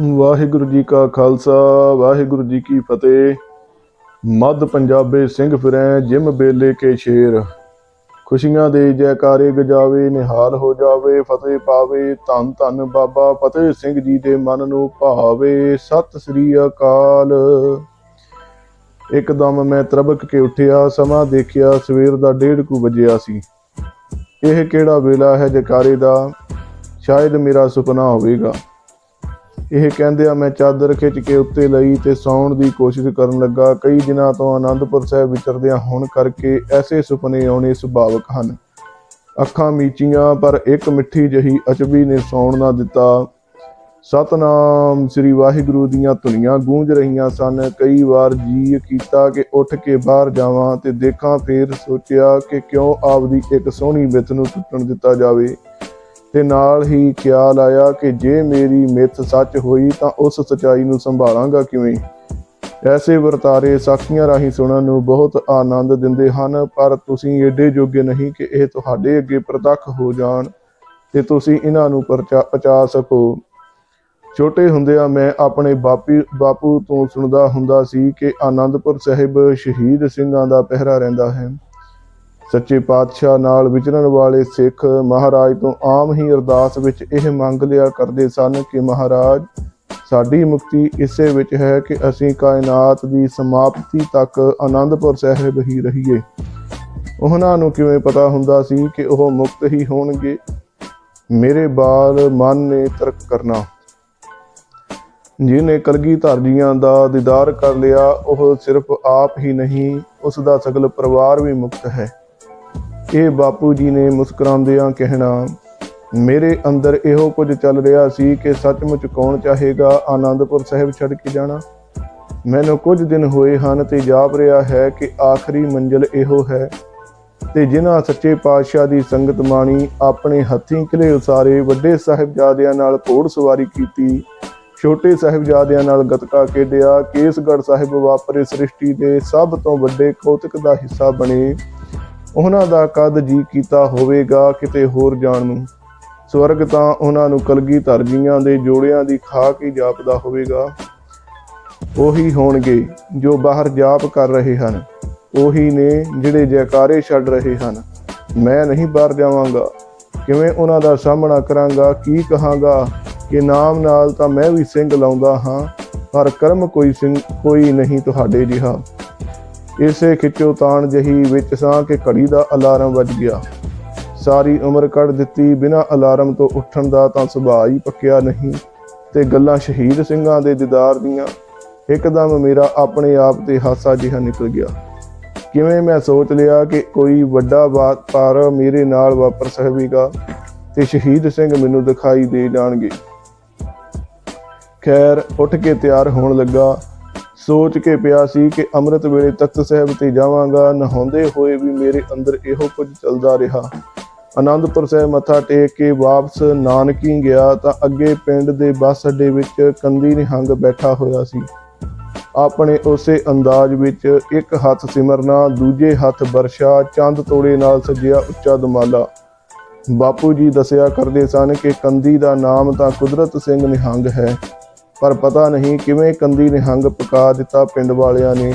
ਵਾਹਿਗੁਰੂ ਜੀ ਕਾ ਖਾਲਸਾ, ਵਾਹਿਗੁਰੂ ਜੀ ਕੀ ਫਤਿਹ। ਮੱਧ ਪੰਜਾਬੇ ਸਿੰਘ ਫਿਰੈ, ਜਿਮ ਬੇਲੇ ਕੇ ਸ਼ੇਰ। ਖੁਸ਼ੀਆਂ ਦੇ ਜੈਕਾਰੇ ਗਜਾਵੇ, ਨਿਹਾਲ ਹੋ ਜਾਵੇ, ਫਤਿਹ ਪਾਵੇ। ਧੰਨ ਧੰਨ ਬਾਬਾ ਫਤਿਹ ਸਿੰਘ ਜੀ ਦੇ ਮਨ ਨੂੰ ਭਾਵੇ। ਸਤਿ ਸ੍ਰੀ ਅਕਾਲ। ਇੱਕਦਮ ਮੈਂ ਤਰਬਕ ਕੇ ਉੱਠਿਆ, ਸਮਾਂ ਦੇਖਿਆ, ਸਵੇਰ ਦਾ ਡੇਢ ਕੁ ਵਜਿਆ ਸੀ। ਇਹ ਕਿਹੜਾ ਵੇਲਾ ਹੈ ਜੈਕਾਰੇ ਦਾ? ਸ਼ਾਇਦ ਮੇਰਾ ਸੁਪਨਾ ਹੋਵੇਗਾ। ਇਹ ਕਹਿੰਦਿਆਂ ਮੈਂ ਚਾਦਰ ਖਿੱਚ ਕੇ ਉੱਤੇ ਲਈ ਤੇ ਸੌਣ ਦੀ ਕੋਸ਼ਿਸ਼ ਕਰਨ ਲੱਗਾ। ਕਈ ਦਿਨਾਂ ਤੋਂ ਆਨੰਦਪੁਰ ਸਾਹਿਬ ਵਿਚਰਦਿਆਂ ਹੋਣ ਕਰਕੇ ਐਸੇ ਸੁਪਨੇ ਆਉਣੇ ਸੁਭਾਵਕ ਹਨ। ਅੱਖਾਂ ਮੀਚੀਆਂ, ਪਰ ਇੱਕ ਮਿੱਠੀ ਜਹੀ ਅਚਬੀ ਨੇ ਸੌਣ ਨਾ ਦਿੱਤਾ। ਸਤਨਾਮ ਸ੍ਰੀ ਵਾਹਿਗੁਰੂ ਦੀਆਂ ਧੁਨੀਆਂ ਗੂੰਜ ਰਹੀਆਂ ਸਨ। ਕਈ ਵਾਰ ਜੀ ਕੀਤਾ ਕਿ ਉੱਠ ਕੇ ਬਾਹਰ ਜਾਵਾਂ ਤੇ ਦੇਖਾਂ ਫੇਰ ਸੋਚਿਆ ਕਿ ਕਿਉਂ ਆਪਦੀ ਇੱਕ ਸੋਹਣੀ ਮਿੱਥ ਨੂੰ ਟੁੱਟਣ ਦਿੱਤਾ ਜਾਵੇ। ਤੇ ਨਾਲ ਹੀ ਖਿਆਲ ਆਇਆ ਕਿ ਜੇ ਮੇਰੀ ਮਿੱਥ ਸੱਚ ਹੋਈ ਤਾਂ ਉਸ ਸਚਾਈ ਨੂੰ ਸੰਭਾਲਾਂਗਾ ਕਿਵੇਂ? ਐਸੇ ਵਰਤਾਰੇ ਸਾਖੀਆਂ ਰਾਹੀਂ ਸੁਣਨ ਨੂੰ ਬਹੁਤ ਆਨੰਦ ਦਿੰਦੇ ਹਨ, ਪਰ ਤੁਸੀਂ ਏਡੇ ਜੋਗੇ ਨਹੀਂ ਕਿ ਇਹ ਤੁਹਾਡੇ ਅੱਗੇ ਪ੍ਰਤੱਖ ਹੋ ਜਾਣ ਤੇ ਤੁਸੀਂ ਇਹਨਾਂ ਨੂੰ ਪਰਚਾ- ਪਚਾ ਸਕੋ। ਛੋਟੇ ਹੁੰਦਿਆਂ ਮੈਂ ਆਪਣੇ ਬਾਪੀ, ਬਾਪੂ ਤੋਂ ਸੁਣਦਾ ਹੁੰਦਾ ਸੀ ਕਿ ਆਨੰਦਪੁਰ ਸਾਹਿਬ ਸ਼ਹੀਦ ਸਿੰਘਾਂ ਦਾ ਪਹਿਰਾ ਰਹਿੰਦਾ ਹੈ। ਸੱਚੇ ਪਾਤਸ਼ਾਹ ਨਾਲ ਵਿਚਰਨ ਵਾਲੇ ਸਿੱਖ ਮਹਾਰਾਜ ਤੋਂ ਆਮ ਹੀ ਅਰਦਾਸ ਵਿੱਚ ਇਹ ਮੰਗ ਲਿਆ ਕਰਦੇ ਸਨ ਕਿ ਮਹਾਰਾਜ, ਸਾਡੀ ਮੁਕਤੀ ਇਸੇ ਵਿੱਚ ਹੈ ਕਿ ਅਸੀਂ ਕਾਇਨਾਤ ਦੀ ਸਮਾਪਤੀ ਤੱਕ ਆਨੰਦਪੁਰ ਸਾਹਿਬ ਹੀ ਰਹੀਏ। ਉਹਨਾਂ ਨੂੰ ਕਿਵੇਂ ਪਤਾ ਹੁੰਦਾ ਸੀ ਕਿ ਉਹ ਮੁਕਤ ਹੀ ਹੋਣਗੇ? ਮੇਰੇ ਬਾਲ ਮਨ ਨੇ ਤਰਕ ਕਰਨਾ। ਜਿਹਨੇ ਕਲਗੀ ਜੀਆਂ ਦਾ ਦੀਦਾਰ ਕਰ ਲਿਆ, ਉਹ ਸਿਰਫ ਆਪ ਹੀ ਨਹੀਂ ਉਸ ਦਾ ਸਗਲ ਪਰਿਵਾਰ ਵੀ ਮੁਕਤ ਹੈ। ਇਹ ਬਾਪੂ ਜੀ ਨੇ ਮੁਸਕਰਾਉਂਦਿਆਂ ਕਹਿਣਾ, ਮੇਰੇ ਅੰਦਰ ਇਹੋ ਕੁਝ ਚੱਲ ਰਿਹਾ ਸੀ ਕਿ ਸੱਚਮੁੱਚ ਕੌਣ ਚਾਹੇਗਾ ਆਨੰਦਪੁਰ ਸਾਹਿਬ ਛੱਡ ਕੇ ਜਾਣਾ? ਮੈਨੂੰ ਕੁਝ ਦਿਨ ਹੋਏ ਹਨ ਤੇ ਜਾਪ ਰਿਹਾ ਹੈ ਕਿ ਆਖਰੀ ਮੰਜ਼ਿਲ ਇਹੋ ਹੈ ਤੇ ਜਿਨ੍ਹਾਂ ਸੱਚੇ ਪਾਤਸ਼ਾਹ ਦੀ ਸੰਗਤ ਮਾਣੀ ਆਪਣੇ ਹੱਥੀਂ ਕਿਲੇ ਉਸਾਰੇ ਵੱਡੇ ਸਾਹਿਬਜ਼ਾਦਿਆਂ ਨਾਲ ਘੋੜ ਸਵਾਰੀ ਕੀਤੀ, ਛੋਟੇ ਸਾਹਿਬਜ਼ਾਦਿਆਂ ਨਾਲ ਗਤਕਾ ਖੇਡਿਆ, ਕੇਸਗੜ੍ਹ ਸਾਹਿਬ ਵਾਪਰੇ ਸ੍ਰਿਸ਼ਟੀ ਦੇ ਸਭ ਤੋਂ ਵੱਡੇ ਕੌਤਕ ਦਾ ਹਿੱਸਾ ਬਣੇ। ਉਹਨਾਂ ਦਾ ਕਦ ਜੀ ਕੀਤਾ ਹੋਵੇਗਾ, ਕਿਤੇ ਹੋਰ ਜਾਣ ਨੂੰ। ਸਵਰਗ ਤਾਂ ਉਹਨਾਂ ਨੂੰ ਕਲਗੀ ਜੀਆਂ ਦੇ ਜੋੜਿਆਂ ਦੀ ਖਾਕ ਹੀ ਜਾਪਦਾ ਹੋਵੇਗਾ। ਉਹੀ ਹੋਣਗੇ ਜੋ ਬਾਹਰ ਜਾਪ ਕਰ ਰਹੇ ਹਨ। ਉਹੀ ਨੇ ਜਿਹੜੇ ਜੈਕਾਰੇ ਛੱਡ ਰਹੇ ਹਨ। ਮੈਂ ਨਹੀਂ ਬਾਹਰ ਜਾਵਾਂਗਾ। ਕਿਵੇਂ ਉਹਨਾਂ ਦਾ ਸਾਹਮਣਾ ਕਰਾਂਗਾ, ਕੀ ਕਹਾਂਗਾ? ਕਿ ਨਾਮ ਨਾਲ ਤਾਂ ਮੈਂ ਵੀ ਸਿੰਘ ਲਾਉਂਦਾ ਹਾਂ, ਪਰ ਕਰਮ ਕੋਈ ਸਿੰਘ ਕੋਈ ਨਹੀਂ ਤੁਹਾਡੇ ਜਿਹਾ। ਇਸੇ ਖਿੱਚੋ ਤਾਣ ਜਹੀ ਵਿੱਚ ਸਾਂ ਕਿ ਘੜੀ ਦਾ ਅਲਾਰਮ ਵੱਜ ਗਿਆ। ਸਾਰੀ ਉਮਰ ਕੱਢ ਦਿੱਤੀ, ਬਿਨਾਂ ਅਲਾਰਮ ਤੋਂ ਉੱਠਣ ਦਾ ਤਾਂ ਸੁਭਾਅ ਹੀ ਪੱਕਿਆ ਨਹੀਂ। ਤੇ ਗੱਲਾਂ ਸ਼ਹੀਦ ਸਿੰਘਾਂ ਦੇ ਦੀਦਾਰ ਦੀਆਂ, ਇੱਕਦਮ ਮੇਰਾ ਆਪਣੇ ਆਪ ਤੇ ਹਾਸਾ ਜਿਹਾ ਨਿਕਲ ਗਿਆ। ਕਿਵੇਂ ਮੈਂ ਸੋਚ ਲਿਆ ਕਿ ਕੋਈ ਵੱਡਾ ਬਾਤ ਪਰ ਮੇਰੇ ਨਾਲ ਵਾਪਰ ਸਹੇਗਾ ਤੇ ਸ਼ਹੀਦ ਸਿੰਘ ਮੈਨੂੰ ਦਿਖਾਈ ਦੇ ਜਾਣਗੇ। ਖੈਰ, ਉੱਠ ਕੇ ਤਿਆਰ ਹੋਣ ਲੱਗਾ। ਸੋਚ ਕੇ ਪਿਆ ਸੀ ਕਿ ਅੰਮ੍ਰਿਤ ਵੇਲੇ ਤਖਤ ਸਾਹਿਬ ਤੇ ਜਾਵਾਂਗਾ, ਨਹਾਉਂਦੇ ਹੋਏ ਵੀ ਮੇਰੇ ਅੰਦਰ ਇਹੋ ਕੁਝ ਚੱਲਦਾ ਰਿਹਾ। ਆਨੰਦਪੁਰ ਸਾਹਿਬ ਮੱਥਾ ਟੇਕ ਕੇ ਵਾਪਸ ਨਾਨਕੀ ਗਿਆ ਤਾਂ ਅੱਗੇ ਪਿੰਡ ਦੇ ਬੱਸ ਅੱਡੇ ਵਿੱਚ ਕੰਦੀ ਨਿਹੰਗ ਬੈਠਾ ਹੋਇਆ ਸੀ। ਆਪਣੇ ਉਸੇ ਅੰਦਾਜ਼ ਵਿੱਚ ਇੱਕ ਹੱਥ ਸਿਮਰਨਾ, ਦੂਜੇ ਹੱਥ ਵਰਸ਼ਾ ਚੰਦ ਤੋੜੇ ਨਾਲ ਸਜਿਆ ਉੱਚਾ ਦਮਾਲਾ। ਬਾਪੂ ਜੀ ਦੱਸਿਆ ਕਰਦੇ ਸਨ ਕਿ ਕੰਦੀ ਦਾ ਨਾਮ ਤਾਂ ਕੁਦਰਤ ਸਿੰਘ ਨਿਹੰਗ ਹੈ। ਪਰ ਪਤਾ ਨਹੀਂ ਕਿਵੇਂ ਕੰਦੀ ਨਿਹੰਗ ਪਕਾ ਦਿੱਤਾ ਪਿੰਡ ਵਾਲਿਆਂ ਨੇ।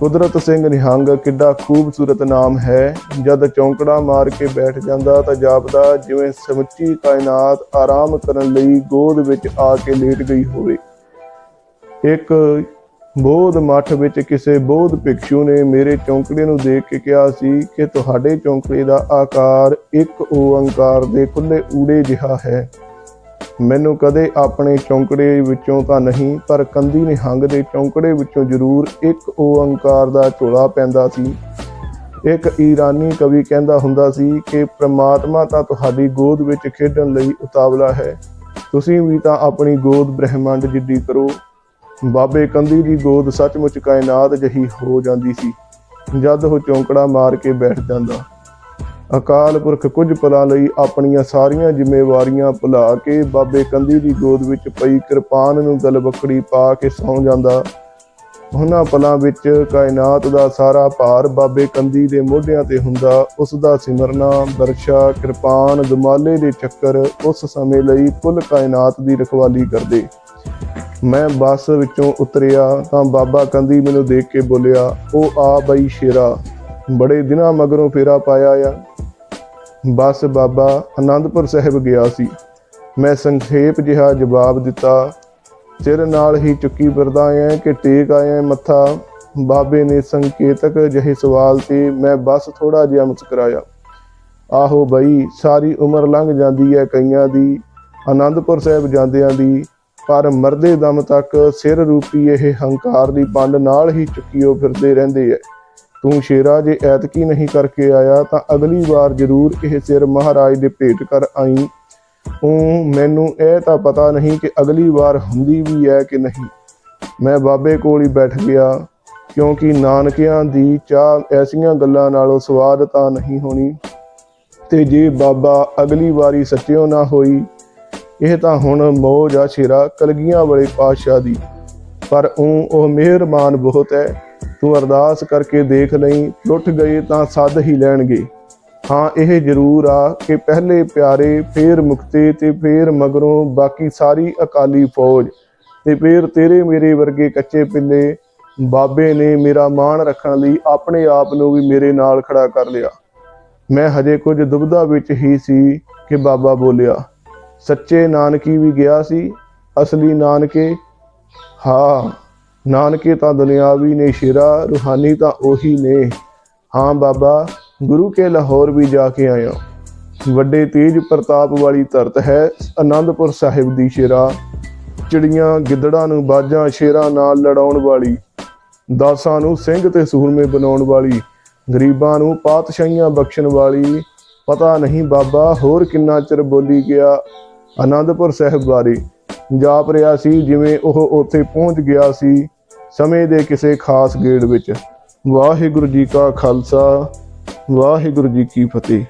ਕੁਦਰਤ ਸਿੰਘ ਨਿਹੰਗ ਕਿੱਡਾ ਖੂਬਸੂਰਤ ਨਾਮ ਹੈ। ਜਦ ਚੌਂਕੜਾ ਮਾਰ ਕੇ ਬੈਠ ਜਾਂਦਾ ਤਾਂ ਜਾਪਦਾ, ਜਿਵੇਂ ਸਮੁੱਚੀ ਕਾਇਨਾਤ ਆਰਾਮ ਕਰਨ ਲਈ ਗੋਦ ਵਿੱਚ ਆ ਕੇ ਲੇਟ ਗਈ ਹੋਵੇ। ਇੱਕ ਬੋਧ ਮੱਠ ਵਿੱਚ ਕਿਸੇ ਬੋਧ ਭਿਕਸ਼ੂ ਨੇ ਮੇਰੇ ਚੌਂਕੜੇ ਨੂੰ ਦੇਖ ਕੇ ਕਿਹਾ ਸੀ ਕਿ ਤੁਹਾਡੇ ਚੌਂਕੜੇ ਦਾ ਆਕਾਰ ਇੱਕ ਓੰਕਾਰ ਦੇ ਖੁੱਲੇ ਊੜੇ ਜਿਹਾ ਹੈ। ਮੈਨੂੰ ਕਦੇ ਆਪਣੇ ਚੌਂਕੜੇ ਵਿੱਚੋਂ ਤਾਂ ਨਹੀਂ, ਪਰ ਕੰਦੀ ਨਿਹੰਗ ਦੇ ਚੌਂਕੜੇ ਵਿੱਚੋਂ ਜ਼ਰੂਰ ਇੱਕ ਓੰਕਾਰ ਦਾ ਝੋਲਾ ਪੈਂਦਾ ਸੀ। ਇੱਕ ਈਰਾਨੀ ਕਵੀ ਕਹਿੰਦਾ ਹੁੰਦਾ ਸੀ ਕਿ ਪ੍ਰਮਾਤਮਾ ਤਾਂ ਤੁਹਾਡੀ ਗੋਦ ਵਿੱਚ ਖੇਡਣ ਲਈ ਉਤਾਵਲਾ ਹੈ। ਤੁਸੀਂ ਵੀ ਤਾਂ ਆਪਣੀ ਗੋਦ ਬ੍ਰਹਿਮੰਡ ਜਿੱਡੀ ਕਰੋ। ਬਾਬੇ ਕੰਦੀ ਦੀ ਗੋਦ ਸੱਚਮੁੱਚ ਕਾਇਨਾਤ ਜਹੀ ਹੋ ਜਾਂਦੀ ਸੀ। ਜਦ ਉਹ ਚੌਂਕੜਾ ਮਾਰ ਕੇ ਬੈਠ ਜਾਂਦਾ। ਅਕਾਲ ਪੁਰਖ ਕੁਝ ਪਲਾਂ ਲਈ ਆਪਣੀਆਂ ਸਾਰੀਆਂ ਜ਼ਿੰਮੇਵਾਰੀਆਂ ਭੁਲਾ ਕੇ ਬਾਬੇ ਕੰਦੀ ਦੀ ਗੋਦ ਵਿੱਚ ਪਈ ਕਿਰਪਾਨ ਨੂੰ ਗਲਬਖੜੀ ਪਾ ਕੇ ਸੌਂ ਜਾਂਦਾ। ਉਹਨਾਂ ਪਲਾਂ ਵਿੱਚ ਕਾਇਨਾਤ ਦਾ ਸਾਰਾ ਭਾਰ ਬਾਬੇ ਕੰਦੀ ਦੇ ਮੋਢਿਆਂ ਤੇ ਹੁੰਦਾ। ਉਸ ਦਾ ਸਿਮਰਨਾ ਵਰਸ਼ਾ ਕਿਰਪਾਨ, ਦਮਾਲੇ ਦੇ ਚੱਕਰ ਉਸ ਸਮੇਂ ਲਈ ਕੁੱਲ ਕਾਇਨਾਤ ਦੀ ਰਖਵਾਲੀ ਕਰਦੇ। ਮੈਂ ਬੱਸ ਵਿੱਚੋਂ ਉਤਰਿਆ ਤਾਂ ਬਾਬਾ ਕੰਦੀ ਮੈਨੂੰ ਦੇਖ ਕੇ ਬੋਲਿਆ, ਉਹ ਆ ਬਈ ਸ਼ੇਰਾ, ਬੜੇ ਦਿਨਾਂ ਮਗਰੋਂ ਫੇਰਾ ਪਾਇਆ ਆ। ਬਸ ਬਾਬਾ ਆਨੰਦਪੁਰ ਸਾਹਿਬ ਗਿਆ ਸੀ। ਮੈਂ ਸੰਖੇਪ ਜਿਹਾ ਜਵਾਬ ਦਿੱਤਾ, ਸਿਰ ਨਾਲ ਹੀ ਚੁੱਕੀ ਫਿਰਦਾ ਆਇਆ ਕਿ ਟੇਕ ਆਇਆ ਮੱਥਾ। ਬਾਬੇ ਨੇ ਸੰਕੇਤਕ ਜਿਹੇ ਸਵਾਲ ਤੇ ਮੈਂ ਬਸ ਥੋੜਾ ਜਿਹਾ ਮੁਸਕਰਾਇਆ। ਆਹੋ ਬਈ, ਸਾਰੀ ਉਮਰ ਲੰਘ ਜਾਂਦੀ ਹੈ ਕਈਆਂ ਦੀ ਆਨੰਦਪੁਰ ਸਾਹਿਬ ਜਾਂਦਿਆਂ ਦੀ। ਪਰ ਮਰਦੇ ਦਮ ਤੱਕ ਸਿਰ ਰੂਪੀ ਇਹ ਹੰਕਾਰ ਦੀ ਪੰਡ ਨਾਲ ਹੀ ਚੁੱਕੀਓ ਫਿਰਦੇ ਰਹਿੰਦੇ ਐ। ਤੂੰ ਸ਼ੇਰਾ ਜੇ ਐਤਕੀ ਨਹੀਂ ਕਰਕੇ ਆਇਆ ਤਾਂ ਅਗਲੀ ਵਾਰ ਜ਼ਰੂਰ ਇਹ ਸਿਰ ਮਹਾਰਾਜ ਦੇ ਭੇਟ ਕਰ ਆਈ। ਉਹ ਮੈਨੂੰ ਇਹ ਤਾਂ ਪਤਾ ਨਹੀਂ ਕਿ ਅਗਲੀ ਵਾਰ ਹੁੰਦੀ ਵੀ ਹੈ ਕਿ ਨਹੀਂ। ਮੈਂ ਬਾਬੇ ਕੋਲ ਹੀ ਬੈਠ ਗਿਆ, ਕਿਉਂਕਿ ਨਾਨਕਿਆਂ ਦੀ ਚਾਹ ਐਸੀਆਂ ਗੱਲਾਂ ਨਾਲੋਂ ਸਵਾਦ ਤਾਂ ਨਹੀਂ ਹੋਣੀ। ਤੇ ਜੇ ਬਾਬਾ ਅਗਲੀ ਵਾਰੀ ਸੱਚਿਓ ਨਾ ਹੋਈ, ਇਹ ਤਾਂ ਹੁਣ ਮੋਜ ਆ ਸ਼ੇਰਾ, ਕਲਗੀਆਂ ਵਾਲੇ ਪਾਤਸ਼ਾਹ ਦੀ। ਪਰ ਉਹ ਉਹ ਮਿਹਰਬਾਨ ਬਹੁਤ ਹੈ। ਤੂੰ ਅਰਦਾਸ ਕਰਕੇ ਦੇਖ ਲਈ, ਲੁੱਟ ਗਏ ਤਾਂ ਸੱਦ ਹੀ ਲੈਣਗੇ। ਹਾਂ, ਇਹ ਜ਼ਰੂਰ ਆ ਕਿ ਪਹਿਲੇ ਪਿਆਰੇ ਫੇਰ ਮੁਕਤੇ ਤੇ ਫੇਰ ਮਗਰੋਂ ਬਾਕੀ ਸਾਰੀ ਅਕਾਲੀ ਫੌਜ ਤੇ ਫੇਰ ਤੇਰੇ ਮੇਰੇ ਵਰਗੇ ਕੱਚੇ ਪਿੱਲੇ ਬਾਬੇ ਨੇ ਮੇਰਾ ਮਾਣ ਰੱਖਣ ਲਈ ਆਪਣੇ ਆਪ ਨੂੰ ਵੀ ਮੇਰੇ ਨਾਲ ਖੜਾ ਕਰ ਲਿਆ। ਮੈਂ ਹਜੇ ਕੁਝ ਦੁਬਦਾ ਵਿੱਚ ਹੀ ਸੀ ਕਿ ਬਾਬਾ ਬੋਲਿਆ, ਸੱਚੇ ਨਾਨਕੀ ਵੀ ਗਿਆ ਸੀ, ਅਸਲੀ ਨਾਨਕੇ? ਹਾਂ। ਨਾਨਕੇ ਤਾਂ ਦੁਨਿਆਵੀ ਨੇ ਸ਼ੇਰਾ, ਰੂਹਾਨੀ ਤਾਂ ਉਹੀ ਨੇ। ਹਾਂ ਬਾਬਾ, ਗੁਰੂ ਕੇ ਲਾਹੌਰ ਵੀ ਜਾ ਕੇ ਆਇਆ ਵੱਡੇ ਤੇਜ ਪ੍ਰਤਾਪ ਵਾਲੀ ਧਰਤ ਹੈ ਆਨੰਦਪੁਰ ਸਾਹਿਬ ਦੀ ਸ਼ੇਰਾ। ਚਿੜੀਆਂ ਗਿੱਦੜਾਂ ਨੂੰ ਬਾਜਾਂ ਸ਼ੇਰਾਂ ਨਾਲ ਲੜਾਉਣ ਵਾਲੀ। ਦਾਸਾਂ ਨੂੰ ਸਿੰਘ ਤੇ ਸੂਰਮੇ ਬਣਾਉਣ ਵਾਲੀ। ਗਰੀਬਾਂ ਨੂੰ ਪਾਤਸ਼ਾਹੀਆਂ ਬਖਸ਼ਣ ਵਾਲੀ। ਪਤਾ ਨਹੀਂ ਬਾਬਾ, ਹੋਰ ਕਿੰਨਾ ਚਿਰ ਬੋਲੀ ਗਿਆ। ਆਨੰਦਪੁਰ ਸਾਹਿਬ ਬਾਰੇ ਜਾਪ ਰਿਹਾ ਸੀ, ਜਿਵੇਂ ਉਹ ਉੱਥੇ ਪਹੁੰਚ ਗਿਆ ਸੀ ਸਮੇਂ ਦੇ ਕਿਸੇ ਖਾਸ ਗੇੜ ਵਿੱਚ। ਵਾਹਿਗੁਰੂ ਜੀ ਕਾ ਖਾਲਸਾ, ਵਾਹਿਗੁਰੂ ਜੀ ਕੀ ਫਤਿਹ।